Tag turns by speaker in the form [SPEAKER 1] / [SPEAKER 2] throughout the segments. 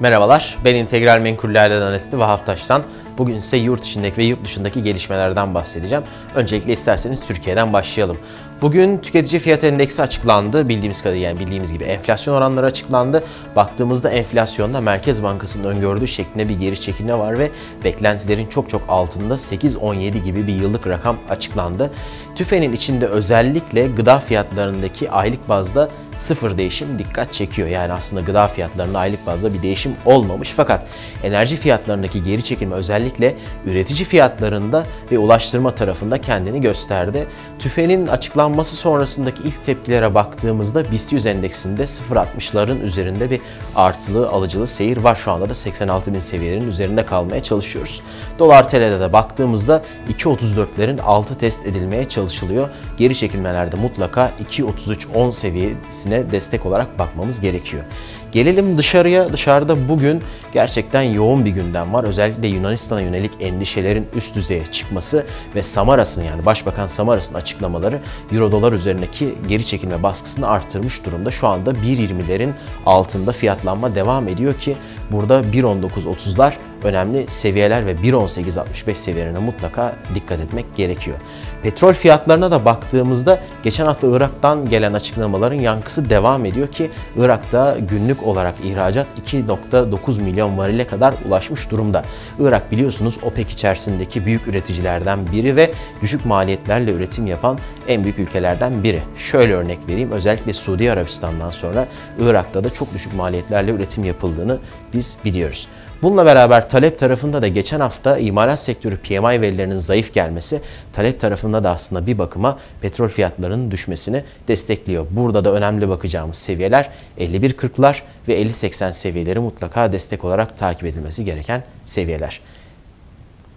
[SPEAKER 1] Merhabalar, ben İntegral Menkuller'den analisti Vahap Taş'tan. Bugün size yurt içindeki ve yurt dışındaki gelişmelerden bahsedeceğim. Öncelikle isterseniz Türkiye'den başlayalım. Bugün tüketici fiyat endeksi açıklandı. Bildiğimiz kadarıyla yani bildiğimiz gibi enflasyon oranları açıklandı. Baktığımızda enflasyonda Merkez Bankası'nın öngördüğü şeklinde bir geri çekilme var ve beklentilerin çok çok altında 8-17 gibi bir yıllık rakam açıklandı. TÜFE'nin içinde özellikle gıda fiyatlarındaki aylık bazda sıfır değişim dikkat çekiyor. Yani aslında gıda fiyatlarında aylık bazda bir değişim olmamış fakat enerji fiyatlarındaki geri çekilme özellikle üretici fiyatlarında ve ulaştırma tarafında kendini gösterdi. TÜFE'nin açıklanması sonrasındaki ilk tepkilere baktığımızda BIST 100 endeksinde 0.60'ların üzerinde bir artılı alıcılı seyir var. Şu anda da 86 bin seviyelerinin üzerinde kalmaya çalışıyoruz. Dolar TL'de de baktığımızda 2.34'lerin altı test edilmeye çalışılıyor. Geri çekilmelerde mutlaka 2.33-10 seviyesini kendisine destek olarak bakmamız gerekiyor. Gelelim dışarıya. Dışarıda bugün gerçekten yoğun bir gündem var. Özellikle Yunanistan'a yönelik endişelerin üst düzeye çıkması ve Samaras'ın yani Başbakan Samaras'ın açıklamaları Euro dolar üzerindeki geri çekilme baskısını arttırmış durumda. Şu anda 1.20'lerin altında fiyatlanma devam ediyor ki burada 1.19.30'lar önemli seviyeler ve 1.18.65 seviyelerine mutlaka dikkat etmek gerekiyor. Petrol fiyatlarına da baktığımızda geçen hafta Irak'tan gelen açıklamaların yankısı devam ediyor ki Irak'ta günlük olarak ihracat 2.9 milyon varile kadar ulaşmış durumda. Irak biliyorsunuz OPEC içerisindeki büyük üreticilerden biri ve düşük maliyetlerle üretim yapan en büyük ülkelerden biri. Şöyle örnek vereyim özellikle Suudi Arabistan'dan sonra Irak'ta da çok düşük maliyetlerle üretim yapıldığını biz biliyoruz. Bununla beraber talep tarafında da geçen hafta imalat sektörü PMI verilerinin zayıf gelmesi talep tarafında da aslında bir bakıma petrol fiyatlarının düşmesini destekliyor. Burada da önemli bakacağımız seviyeler 51.40'lar ve 50.80 seviyeleri mutlaka destek olarak takip edilmesi gereken seviyeler.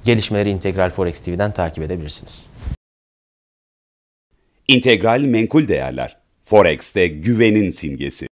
[SPEAKER 1] Gelişmeleri Integral Forex TV'den takip edebilirsiniz.
[SPEAKER 2] İntegral Menkul Değerler Forex'te güvenin simgesi.